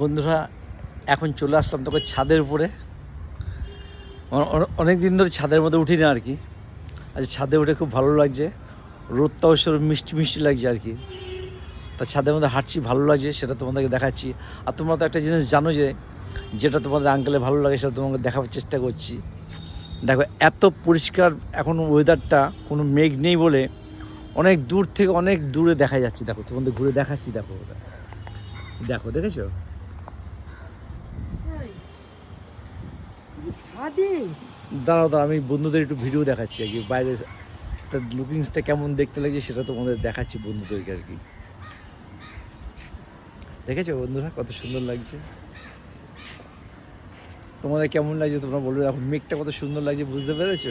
বন্ধুরা, এখন চলে আসলাম তোকে ছাদের উপরে। অনেক দিন ধরে ছাদের মধ্যে উঠি না আর কি। আজ ছাদে উঠে খুব ভালো লাগছে। রোদটাও সেরকম মিষ্টি মিষ্টি লাগছে আর কি। তা ছাদের মধ্যে হাঁটছি, ভালো লাগছে, সেটা তোমাদেরকে দেখাচ্ছি। আর তোমরা তো একটা জিনিস জানো যে, যেটা তোমাদের আঙ্কেলে ভালো লাগে, সেটা তোমাকে দেখাবার চেষ্টা করছি। দেখো, এত পরিষ্কার এখন ওয়েদারটা কোনো মেঘ নেই বলে অনেক দূর থেকে অনেক দূরে দেখা যাচ্ছে। দেখো, তোমাদের ঘুরে দেখাচ্ছি, দেখো দেখো, দেখেছ? ছাদে? দাঁড়াও দাঁড়াও, আমি বন্ধুদের একটু ভিডিও দেখাচ্ছি আর কি। বাইরে তার লুকিংসটা কেমন দেখতে লাগছে সেটা তোমাদের দেখাচ্ছি বন্ধুদেরকে আর কি। দেখেছ বন্ধুরা কত সুন্দর লাগছে? তোমাদের কেমন লাগছে তোমরা বলবে এখন মেঘটা কত সুন্দর লাগছে বুঝতে পেরেছ?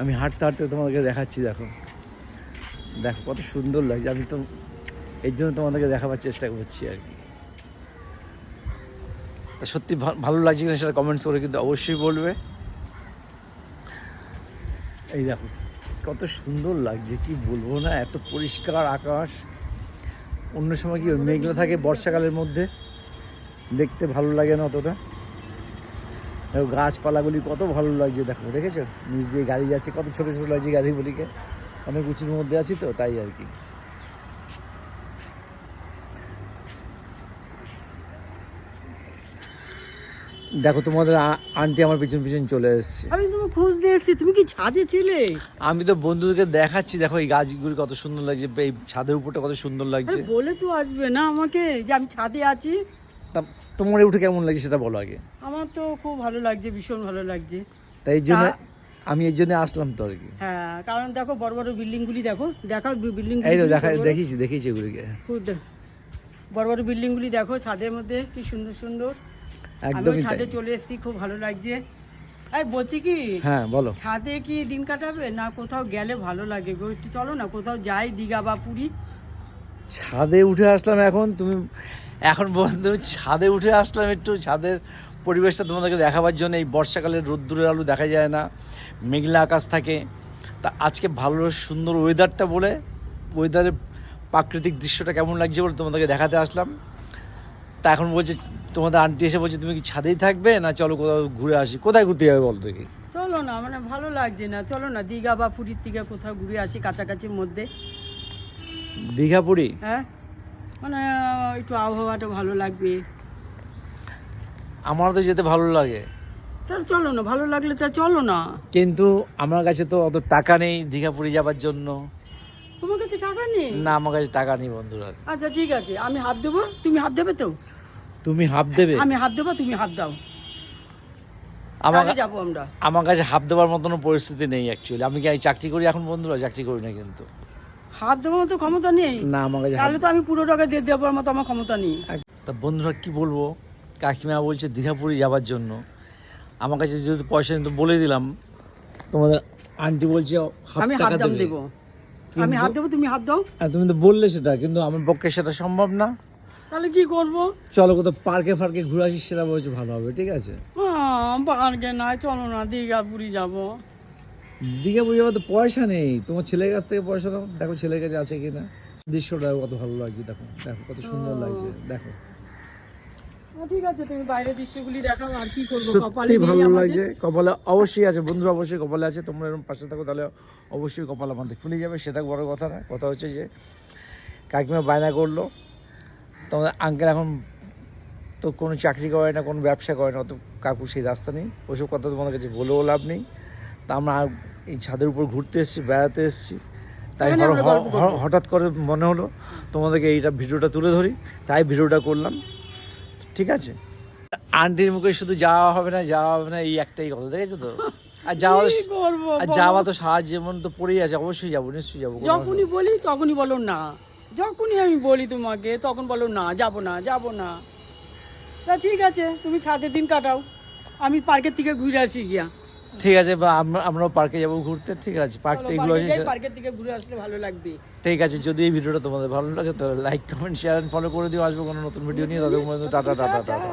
আমি হাঁটতে হাঁটতে তোমাদেরকে দেখাচ্ছি, দেখো। দেখো কত সুন্দর লাগছে, আমি তো এর জন্য তোমাদেরকে দেখাবার চেষ্টা করছি আর কি। তা সত্যি ভালো লাগছে কিনা সেটা কমেন্টস করে কিন্তু অবশ্যই বলবে। এই দেখো, কত সুন্দর লাগছে, কি বলব না, এত পরিষ্কার আকাশ। অন্য সময় কি মেঘলা থাকে বর্ষাকালের মধ্যে? দেখতে ভালো লাগে না অতটা। দেখো, গাছপালাগুলি কত ভালো লাগছে, দেখো, দেখেছ? নিচ দিয়ে গাড়ি যাচ্ছে, কত ছোটো ছোটো লাগছে গাড়িগুলিকে। অনেক উঁচুর মধ্যে আছি তো, তাই আর কি। দেখো তোমাদের আন্টি আমার পিছন পিছন চলে এসছে। আমি তোমাকে খোঁজ দিয়ে এসেছি তুমি কি ছাদে ছিলে? আমি তো বন্ধুদেরকে দেখাচ্ছি দেখো এই গাছগুলি কত সুন্দর লাগছে এই ছাদের উপরটা কত সুন্দর লাগছে। বলে তো আসবে না আমাকে যে আমি ছাদে আছি। তা তোমার উঠে কেমন লাগছে সেটা বলো আগে। আমার তো খুব ভালো লাগছে ভীষণ ভালো লাগছে। তাই এই জন্য আমি এই জন্য আসলাম তো আর কি। হ্যাঁ কারণ দেখো বড় বড় বিল্ডিং গুলি দেখো দেখাও বিল্ডিং এই তো দেখা দেখিছি দেখিছি এগুলিকে। খুব বড় বড় বিল্ডিং গুলি দেখো ছাদের মধ্যে কি সুন্দর সুন্দর। একদমই ছাদে চলে এসেছি খুব ভালো লাগছে। এই বলছি কি হ্যাঁ বলো। ছাদে কি দিন কাটাবে না কোথাও গেলে ভালো লাগে গো? একটু চলো না কোথাও যাই দীঘা বা পুরী। ছাদে উঠে আসলাম এখন তুমি এখন বন্ধু ছাদে উঠে আসলাম একটু। ছাদের পরিবেশটা তোমাদেরকে দেখাবার জন্য এই বর্ষাকালে রোদ্দুরের আলো দেখা যায় না মেঘলা আকাশ থাকে। তা আজকে ভালো সুন্দর ওয়েদারটা বলে ওয়েদারের প্রাকৃতিক দৃশ্যটা কেমন লাগছে বলে তোমাদেরকে দেখাতে আসলাম। তা এখন বলছে তোমাদের আন্টি এসে বলছে তুমি কি ছাদেই থাকবে না চলো কোথাও ঘুরে আসি? কোথায় ঘুরতে যাবে বলো দেখি। চলো না মানে ভালো লাগছে না চলো না দীঘা বা পুরীর থেকে কোথাও ঘুরে আসি কাছাকাছির মধ্যে। দীঘা পুরী? হ্যাঁ মানে একটু আবহাওয়াটা ভালো লাগবে। আমার তো যেতে ভালো লাগে। তাহলে চলো না ভালো লাগলে তা চলো না। কিন্তু আমার কাছে তো অত টাকা নেই দীঘা পুরী যাবার জন্য। কাছে টাকা নেই? না আমার কাছে টাকা নেই বন্ধুরা। আচ্ছা ঠিক আছে। আমি হাত দেবো? তুমি হাত দেবে তো? তুমি হাফ দেবে? আমি হাত দেবো তুমি হাত দাও। আমার যাব আমরা। আমার কাছে হাফ দেওয়ার মতন পরিস্থিতি নেই অ্যাকচুয়ালি আমি কি চাকরি করি এখন বন্ধুরা? চাকরি করি না কিন্তু। হাত দেওয়ার মতো ক্ষমতা নেই? না আমার কাছে তাহলে তো আমি পুরো টাকা দিয়ে দেওয়ার মতো আমার ক্ষমতা নেই। তা বন্ধুরা কি বলব? কাকিমা বলছে দীঘা পুরী যাবার জন্য। আমার কাছে যেহেতু পয়সা তো বলে দিলাম। তোমাদের আন্টি বলছে আমি হাত টাকা দাম দেবো। আমি হাত দেবো তুমি হাত দাও। আর তুমি তো বললে সেটা কিন্তু আমার পক্ষে সেটা সম্ভব না। তাহলে কি করব? চলো কোথাও পার্কে ফার্কে ঘুরে আসি সেটা বলছে ভালো হবে ঠিক আছে? পার্কে নাই চলো না দীঘা পুরী যাব। দীঘা পুজো তো পয়সা নেই। তোমার ছেলের কাছ থেকে পয়সা নাও। দেখো ছেলের কাছে আছে কিনা। দৃশ্যটা কত ভালো লাগছে দেখো। দেখো কত সুন্দর লাগছে দেখো। ঠিক আছে তুমি বাইরের দৃশ্যগুলি দেখাও আর কি করব সত্যি ভালো লাগছে কপালে অবশ্যই আছে বন্ধুরা অবশ্যই কপালে আছে তোমরা এরকম পাশে থাকো তাহলে অবশ্যই কপাল আমাদের খুলে যাবে সেটা বড় কথা না কথা হচ্ছে যে কাকিমা বায়না করল তোমাদের আঙ্কেল এখন তো কোনো চাকরি করে না কোনো ব্যবসা করে না অত কাকু সেই রাস্তা নেই ওসব কথা তোমাদের কাছে বলেও লাভ নেই তা আমরা এই ছাদের উপর ঘুরতে এসেছি বেড়াতে এসেছি তাই হঠাৎ করে মনে হলো তোমাদেরকে এইটা ভিডিওটা তুলে ধরি তাই ভিডিওটা করলাম। ঠিক আছে? আন্টির মুখে শুধু যাওয়া হবে না যাওয়া হবে না এই একটাই কথা দেখেছ তো? আর যাওয়া আর যাওয়া তো সারা জীবন তো পড়েই আছে অবশ্যই যাব নিশ্চয়ই যাব যখনই বলি তখনই বলো না। যখনই আমি বলি তোমাকে তখন বলো না যাব না যাব না। তা ঠিক আছে তুমি ছাদের দিন কাটাও। আমি পার্কের থেকে ঘুরে আসি গিয়া। ঠিক আছে আমরাও পার্কে যাব ঘুরতে ঠিক আছে পার্ক এগুলো আছে পার্কের ঘুরে আসলে ভালো লাগবে। ঠিক আছে যদি এই ভিডিওটা তোমাদের ভালো লাগে তো লাইক কমেন্ট শেয়ার ফলো করে দিও আসব কোনো নতুন ভিডিও নিয়ে তাদের মধ্যে টাটা টাটা টাটা।